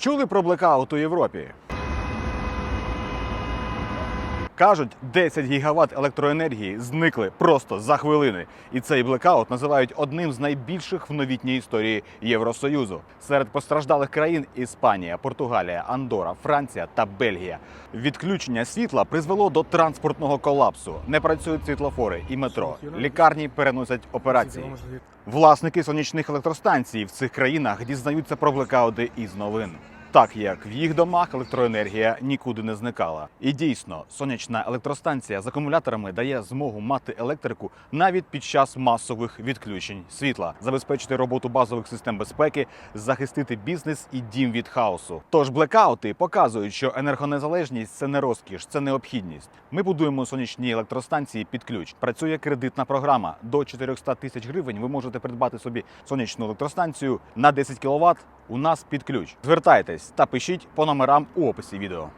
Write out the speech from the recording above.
Чули про блекаут у Європі? Кажуть, 10 гігават електроенергії зникли просто за хвилини. І цей блекаут називають одним з найбільших в новітній історії Євросоюзу. Серед постраждалих країн Іспанія, Португалія, Андора, Франція та Бельгія. Відключення світла призвело до транспортного колапсу. Не працюють світлофори і метро. Лікарні переносять операції. Власники сонячних електростанцій в цих країнах дізнаються про блекаути із новин. Так як в їх домах електроенергія нікуди не зникала. І дійсно, сонячна електростанція з акумуляторами дає змогу мати електрику навіть під час масових відключень світла, забезпечити роботу базових систем безпеки, захистити бізнес і дім від хаосу. Тож блекаути показують, що енергонезалежність це не розкіш, це необхідність. Ми будуємо сонячні електростанції під ключ. Працює кредитна програма. До 400 тисяч гривень ви можете придбати собі сонячну електростанцію на 10 кВт у нас під ключ. Звертайтесь та пишіть по номерам у описі відео.